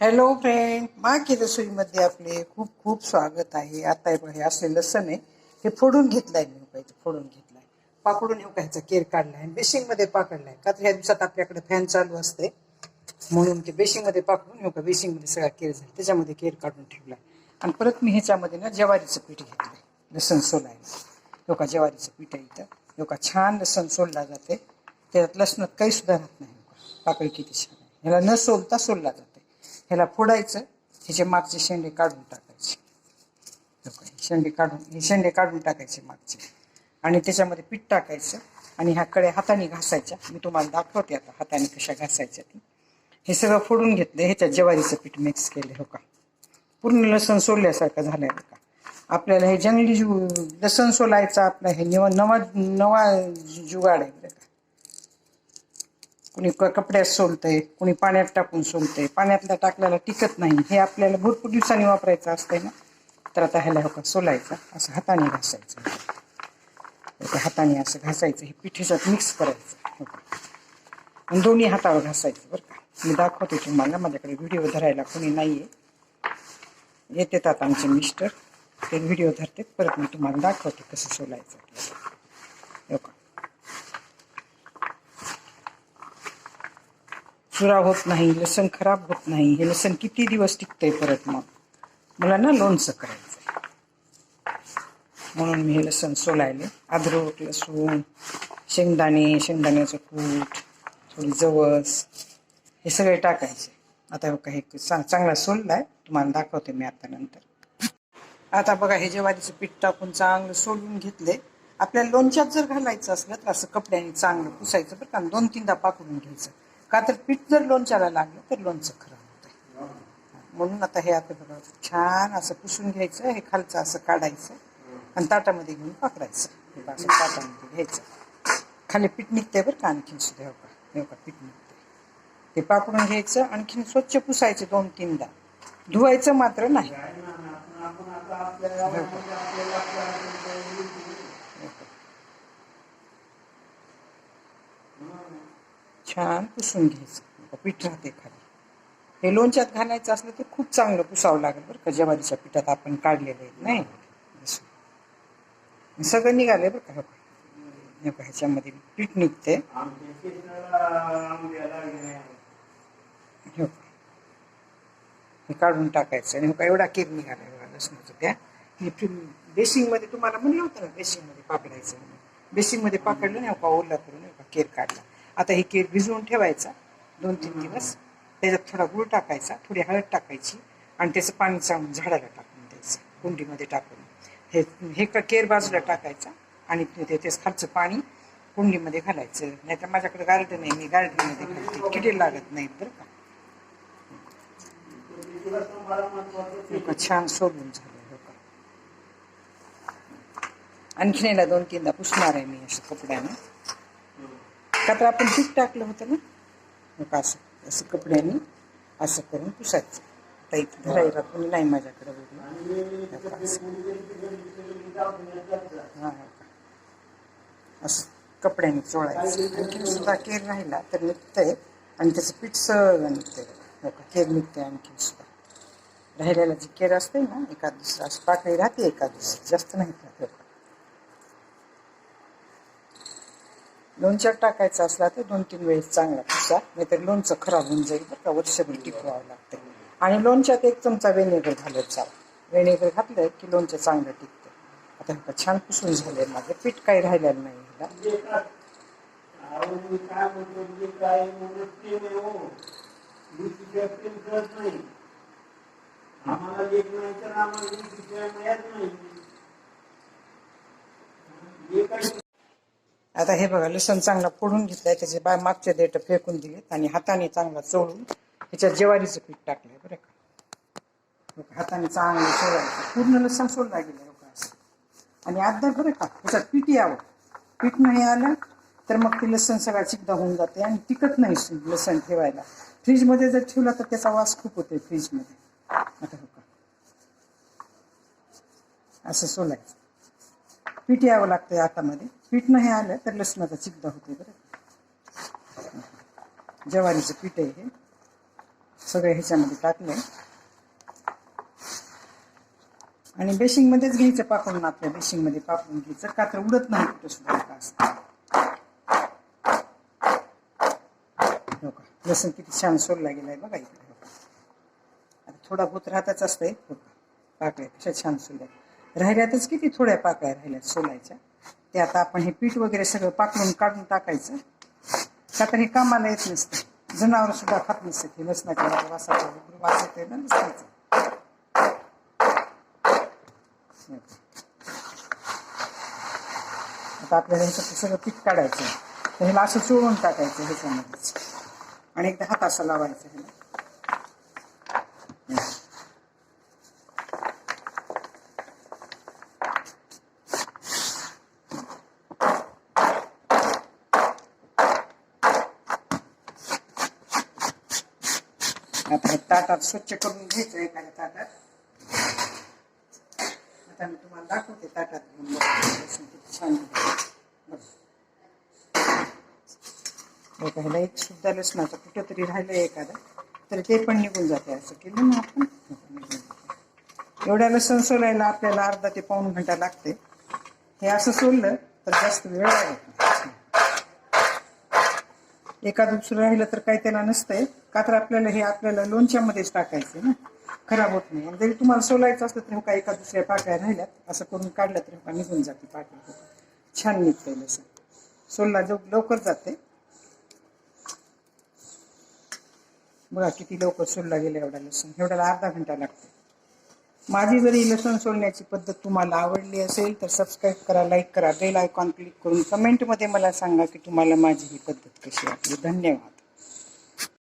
Hello friend माकी रसोईमध्ये आपले खूप खूप स्वागत आहे. आता हे हे असले लसण आहे. हे फोडून घेतलंय मी पाहिजे फोडून घेतलाय. पाकडून येऊ ह्याचा केर काढलाय? आणि बेसिंगमध्ये पाकडलाय. का तर ह्या दिवसात आपल्याकडे फॅन चालू असते. म्हणून ते बेसिंगमध्ये पाकडून येऊ का? बेसिंगमध्ये सगळा केर झाला. त्याच्यामध्ये केर काढून ठेवलाय. आणि परत मी ह्याच्यामध्ये ना ज्वारीचं पीठ घेतलंय. लसण सोलायला. लोका ज्वारीचं पीठ आहे इथं? लोका छान लसण सोलला जाते. त्याच्यात लसणात काही सुद्धा राहत नाही. पाकळी किती छान आहे. ह्याला न सोलता सोलला जातो. ह्याला फोडायचं ह्याचे मागचे शेंडे काढून टाकायचे. शेंडे काढून हे शेंडे काढून टाकायचे मागचे. आणि त्याच्यामध्ये पीठ टाकायचं आणि ह्या कडे हाताने घासायच्या. मी तुम्हाला दाखवते आता हाताने कशा घासायच्या ती. हे सगळं फोडून घेतलं ह्याच्यात ज्वारीचं पीठ मिक्स केलं हो का? पूर्ण लसण सोडल्यासारखं झालंय बरं का? आपल्याला हे जंगली जु लसण सोलायचा आपलं हे नवा नवा नवा जुगाड आहे. कुणी क- कपड्यात सोलतंय कुणी पाण्यात टाकून सोलतंय. पाण्यातल्या टाकल्याला टिकत नाही. हे आपल्याला भरपूर दिवसांनी वापरायचं असतंय ना? तर आता ह्याला हो का सोलायचं. असं हाताने घासायचं. हाताने असं घासायचं. हे पिठीच्यात मिक्स करायचं. हो का आणि दोन्ही हातावर घासायचं बरं का. मी दाखवते तुम्हाला. माझ्याकडे व्हिडिओ धरायला कोणी नाही आहे येतात आता आमचे मिस्टर ते व्हिडिओ धरतात. परत मी तुम्हाला दाखवते कसं सोलायचं. हो का चुरा होत नाही लसण खराब होत नाही. हे लसण किती दिवस टिकतंय परत मग? मला ना लोणचं करायचं म्हणून मी हे लसण सोलायले. अद्रक लसूण शेंगदाणे शेंगदाण्याचं कूट थोडी जवस हे सगळे टाकायचे. आता बघा हे चांगला सोललाय. तुम्हाला दाखवते मी आता नंतर. आता बघा हे जेवारीचं पीठ टाकून चांगलं सोलून घेतले. आपल्याला लोणच्यात जर घालायचं असलं तर असं कपड्याने चांगलं पुसायचं बरं का. दोन तीनदा पाकडून घ्यायचं. का तर पीठ जर लोणच्याला लागलं तर लोणचं खराब होतं म्हणून आता हे आता बघा छान असं पुसून घ्यायचं हे खालचं असं काढायचं आणि ताटामध्ये घेऊन पकडायचं. हे असं ताटामध्ये घ्यायचं. खाली पीठ निघतंय बरं का आणखीन सुद्धा हे हे बघा पीठ निघतंय. ते पाकडून घ्यायचं आणखीन स्वच्छ पुसायचं दोन तीनदा धुवायचं मात्र नाही. छान पुसून घ्यायचं. पीठ राहते खाली. हे लोणच्यात घालायचं असलं तर खूप चांगलं पुसावं लागेल बरं का. ज्वारीच्या पिठात आपण काढलेलं आहे नाही? सगळं निघालंय बरं का. बघा. ह्याच्यामध्ये पीठ निघते हे काढून टाकायचं आणि हे एवढा केक निघाला एवढा लसणाचं त्या. बेसिंगमध्ये तुम्हाला म्हणलं होतं ना बेसिंगमध्ये पाकडायचं बेसिंगमध्ये पाकडलं नाही का ओला करून केर काढला. आता हे केक भिजवून ठेवायचा. दोन तीन दिवस. त्याच्यात थोडा गुळ टाकायचा थोडी हळद टाकायची आणि त्याचं पाणी चाळून झाडाला टाकून द्यायचं कुंडीमध्ये टाकून. हे हे का केर बाजूला टाकायचा आणि ते त्याचं खालचं पाणी कुंडीमध्ये घालायचं. नाही तर माझ्याकडे गार्डन आहे मी गार्डनमध्ये घालते. किडे लागत नाहीत बरं का. छान सोडून झालं हो आणखीन याला दोन तीनदा पुसणार आहे मी असं कपड्यानं. का तर आपण पीठ टाकलं होतं ना? हो का असं असं कपड्याने असं करून पुसायचं. आता इथं धरायला कोणी नाही माझ्याकडे बघून असं. हो का. असं कपड्याने चोळायचं. आणखी सुद्धा केर राहिला तर निघतंय. आणि त्याचं पीठ सगळं निघतंय. हो का? केर निघतंय आणखी सुद्धा. राहिलेला जी केर असते ना एका दुसरा असं पाकळी राहते एका दुसरी. जास्त नाही राहत हो का. लोणच्यात टाकायचा असला तर दोन तीन वेळेस चांगला पुसा नाहीतर लोणचं खराब होऊन जाईल बरं का वर्षभर टिकवावं लागतं आणि लोणच्यात एक चमचा व्हिनेगर घालत जावं व्हिनेगर घातलं की लोणचं चांगलं टिकतं. आता हे छान पुसून झालंय माझं. पीठ काही राहिलेलं नाही ह्याला. आम्हाला एक नाही तर आम्हाला दुसऱ्या मिळत नाही जे काही आता हे बघा लसण चांगला फोडून घेतलंय त्याचे बाय मागचे देठ फेकून दिलेत आणि हाताने चांगला चोळून त्याच्यात ज्वारीचं पीठ टाकलंय बरं का. हाताने चांगलं चोळायचं पूर्ण लसूण सोडला गेलं आणि अर्धा बरं का त्याच्यात पीठ यावं. पीठ नाही आलं तर मग ते लसण सगळा चिकदा होऊन जाते आणि टिकत नाही लसण ठेवायला. फ्रीजमध्ये जर ठेवला तर त्याचा वास खूप होतोय फ्रीजमध्ये. आता हो का असं सोलायचं. पीठ यावं लागतंय हातामध्ये पीठ नाही आलं तर लसणाचा चिकदा होते बरं. ज्वारीचं पीठ आहे हे. सगळे ह्याच्यामध्ये टाकले आणि बेशिंगमध्येच घ्यायचं पाकडून आपल्या बेशिंगमध्ये पाकडून घ्यायचं. का तर उडत नाही कुठं सुद्धा हो का? लसूण किती छान सोडला गेलाय बघा इकडे. आता थोडा बहुत राहताच असतंय. हो पाकळ्या कशा छान सोडल्या राहिल्यातच किती थोड्या पाकळ्या राहिल्यात सोलायच्या. ते आता आपण हे पीठ वगैरे सगळं पाकळून काढून टाकायचं. का तर हे कामाला येत नसतं. जनावर सुद्धा खात नसते हे लसणाच्या वासाचा वगैरे वास येते ना लसणाचा. आता आपल्याला ह्याचं सगळं पीठ काढायचं. तर ह्याला असं चोळून टाकायचं ह्याच्यामध्येच. आणि एकदा हात असं लावायचं ह्याला. आता हे ताटात स्वच्छ करून घ्यायचं एखाद्या ताटात. आता मी तुम्हाला दाखवते ताटात घेऊन बघा. ह्याला एक सुद्धा लसणाचं कुठं तरी राहिलं एखादं तर ते पण निघून जाते असं केलं ना आपण. एवढ्या लसण सोलायला आपल्याला अर्धा ते पाऊण घंटा लागते. हे असं सोललं तर जास्त वेळ लागत नाही. एका दुसरं राहिलं तर काही त्याला नसतंय. का तर आपल्याला हे आपल्याला लोणच्यामध्येच टाकायचं ना? खराब होत नाही. आणि जरी तुम्हाला सोलायचं असलं तर हो का एका दुसऱ्या पाकळ्या राहिल्यात. असं करून काढलं तर का निघून जाते पाकळी. छान निघतंय असं सोलला जो लवकर जाते. बघा किती लवकर सोलला गेला एवढा लसूण. एवढ्याला अर्धा घंटा लागतो. माझी जरी लसूण सोलण्याची पद्धत तुम्हाला आवडली असेल तर सबस्क्राईब करा लाईक करा बेल आयकॉन क्लिक करून कमेंटमध्ये मला सांगा की तुम्हाला माझी ही पद्धत कशी वाटली. धन्यवाद.